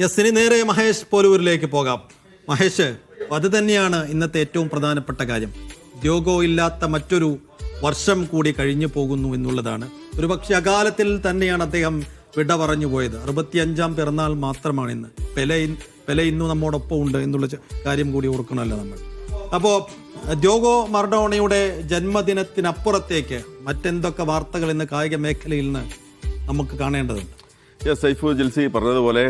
Yes ഇനി നേരെ മഹേഷ് പോലൂരിലേക്ക് പോകാം. മഹേഷ് അത് തന്നെയാണ് ഇന്നത്തെ ഏറ്റവും പ്രധാനപ്പെട്ട കാര്യം. ദ്യോഗോ ഇല്ലാത്ത മറ്റൊരു വർഷം കൂടി കഴിഞ്ഞു പോകുന്നു എന്നുള്ളതാണ്. ഒരുപക്ഷെ അകാലത്തിൽ തന്നെയാണ് അദ്ദേഹം വിട പറഞ്ഞു പോയത്. അറുപത്തിയഞ്ചാം പിറന്നാൾ മാത്രമാണ് ഇന്ന്. പെല പെല ഇന്നും നമ്മോടൊപ്പം ഉണ്ട് എന്നുള്ള കാര്യം കൂടി ഓർക്കണമല്ലോ നമ്മൾ. അപ്പോൾ ദ്യോഗോ മർഡോണയുടെ ജന്മദിനത്തിനപ്പുറത്തേക്ക് മറ്റെന്തൊക്കെ വാർത്തകൾ ഇന്ന് കായിക മേഖലയിൽ നിന്ന് നമുക്ക് കാണേണ്ടതുണ്ട്? സൈഫു ജിൽസി പറഞ്ഞതുപോലെ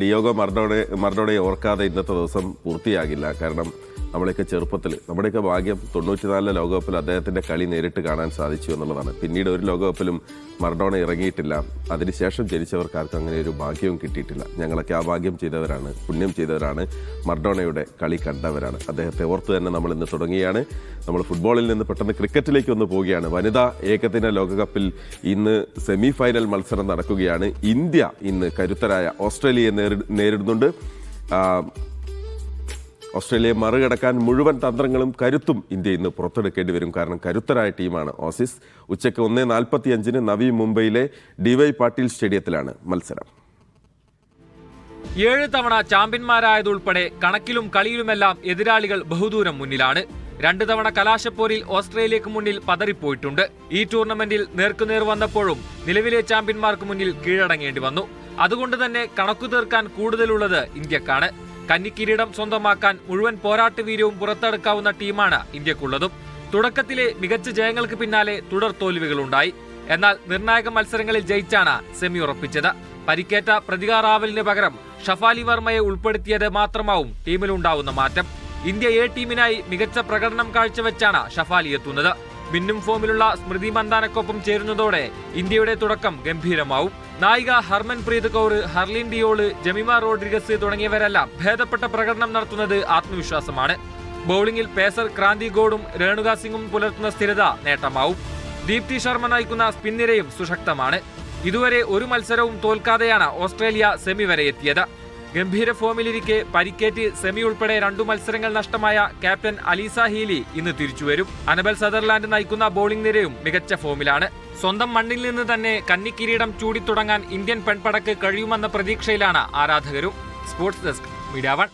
ഡിയോഗോ മർഡോണെ മർഡോണയെ ഓർക്കാതെ ഇന്നത്തെ ദിവസം പൂർത്തിയാകില്ല. കാരണം നമ്മളെയൊക്കെ ചെറുപ്പത്തിൽ നമ്മുടെയൊക്കെ ഭാഗ്യം തൊണ്ണൂറ്റിനാലിലെ ലോകകപ്പിൽ അദ്ദേഹത്തിന്റെ കളി നേരിട്ട് കാണാൻ സാധിച്ചു എന്നുള്ളതാണ്. പിന്നീട് ഒരു ലോകകപ്പിലും മറഡോണ ഇറങ്ങിയിട്ടില്ല. അതിനുശേഷം ജനിച്ചവർക്ക് ആർക്കും അങ്ങനെ ഒരു ഭാഗ്യവും കിട്ടിയിട്ടില്ല. ഞങ്ങളൊക്കെ ആ ഭാഗ്യം ചെയ്തവരാണ് പുണ്യം ചെയ്തവരാണ്. മർഡോണയുടെ കളി കണ്ടവരാണ്. അദ്ദേഹത്തെ ഓർത്ത് തന്നെ നമ്മൾ ഇന്ന് തുടങ്ങിയാണ് നമ്മൾ ഫുട്ബോളിൽ നിന്ന് പെട്ടെന്ന് ക്രിക്കറ്റിലേക്ക് ഒന്ന് പോവുകയാണ്. വനിതാ ഏകദിന ലോകകപ്പിൽ ഇന്ന് സെമി ഫൈനൽ മത്സരം നടക്കുകയാണ്. ഇന്ത്യ ഇന്ന് കരുത്തരായ ഓസ്ട്രേലിയയെ നേരി- നേരിടുന്നുണ്ട്. ഓസ്ട്രേലിയയെ മറികടക്കാൻ മുഴുവൻ തന്ത്രങ്ങളും കരുത്തും ഇന്ത്യ ഇന്ന് പുറത്തെടുക്കേണ്ടി വരും. കാരണം കരുത്തരായ ടീമാണ് ഓസീസ്. ഉച്ചയ്ക്ക് ഒന്ന് നാൽപ്പത്തി അഞ്ചിന് നവി മുംബൈയിലെ ഡിവൈ പാട്ടീൽ സ്റ്റേഡിയത്തിലാണ് മത്സരം. ഏഴ് തവണ ചാമ്പ്യന്മാരായതുൾപ്പെടെ കണക്കിലും കളിയിലുമെല്ലാം എതിരാളികൾ ബഹുദൂരം മുന്നിലാണ്. രണ്ട് തവണ കലാശപ്പോരിൽ ഓസ്ട്രേലിയക്ക് മുന്നിൽ പതറിപ്പോയിട്ടുണ്ട്. ഈ ടൂർണമെന്റിൽ നേർക്കുനേർ വന്നപ്പോഴും നിലവിലെ ചാമ്പ്യന്മാർക്ക് മുന്നിൽ കീഴടങ്ങേണ്ടി വന്നു. അതുകൊണ്ട് തന്നെ കണക്കു തീർക്കാൻ കൂടുതലുള്ളത് ഇന്ത്യക്കാണ്. കന്നിക്കിരീടം സ്വന്തമാക്കാൻ മുഴുവൻ പോരാട്ട വീര്യവും പുറത്തെടുക്കാവുന്ന ടീമാണ് ഇന്ത്യക്കുള്ളതും. തുടക്കത്തിലെ മികച്ച ജയങ്ങൾക്ക് പിന്നാലെ തുടർ തോൽവികളുണ്ടായി. എന്നാൽ നിർണായക മത്സരങ്ങളിൽ ജയിച്ചാണ് സെമി ഉറപ്പിച്ചത്. പരിക്കേറ്റ പ്രതികാറാവലിന് പകരം ഷഫാലി വർമ്മയെ ഉൾപ്പെടുത്തിയത് മാത്രമാവും ടീമിലുണ്ടാവുന്ന മാറ്റം. ഇന്ത്യ എ ടീമിനായി മികച്ച പ്രകടനം കാഴ്ചവെച്ചാണ് ഷഫാലി എത്തുന്നത്. മിന്നും ഫോമിലുള്ള സ്മൃതി മന്ദാനക്കൊപ്പം ചേരുന്നതോടെ ഇന്ത്യയുടെ തുടക്കം ഗംഭീരമാവും. നായിക ഹർമൻപ്രീത് കൗർ ഹർലിൻ ഡിയോൾ ജമിമ റോഡ്രിഗസ് തുടങ്ങിയവരെല്ലാം ഭേദപ്പെട്ട പ്രകടനം നടത്തുന്നത് ആത്മവിശ്വാസമാണ്. ബൌളിംഗിൽ പേസർ ക്രാന്തി ഗോഡും രേണുക സിംഗും പുലർത്തുന്ന സ്ഥിരത നേട്ടമാവും. ദീപ്തി ശർമ്മ നയിക്കുന്ന സ്പിൻ നിരയും സുശക്തമാണ്. ഇതുവരെ ഒരു മത്സരവും തോൽക്കാതെയാണ് ഓസ്ട്രേലിയ സെമി വരെ എത്തിയത്. ഗംഭീര ഫോമിലിരിക്കെ പരിക്കേറ്റ് സെമി ഉൾപ്പെടെ രണ്ടു മത്സരങ്ങൾ നഷ്ടമായ ക്യാപ്റ്റൻ അലീസ ഹീലി ഇന്ന് തിരിച്ചുവരും അനബൽ സദർലാൻഡ് നയിക്കുന്ന ബോളിംഗ് നിരയും മികച്ച ഫോമിലാണ്. സ്വന്തം മണ്ണിൽ നിന്ന് തന്നെ കന്നിക്കിരീടം ചൂടിത്തുടങ്ങാൻ ഇന്ത്യൻ പെൺപടക്ക് കഴിയുമെന്ന പ്രതീക്ഷയിലാണ് ആരാധകരും. Sports desk media one.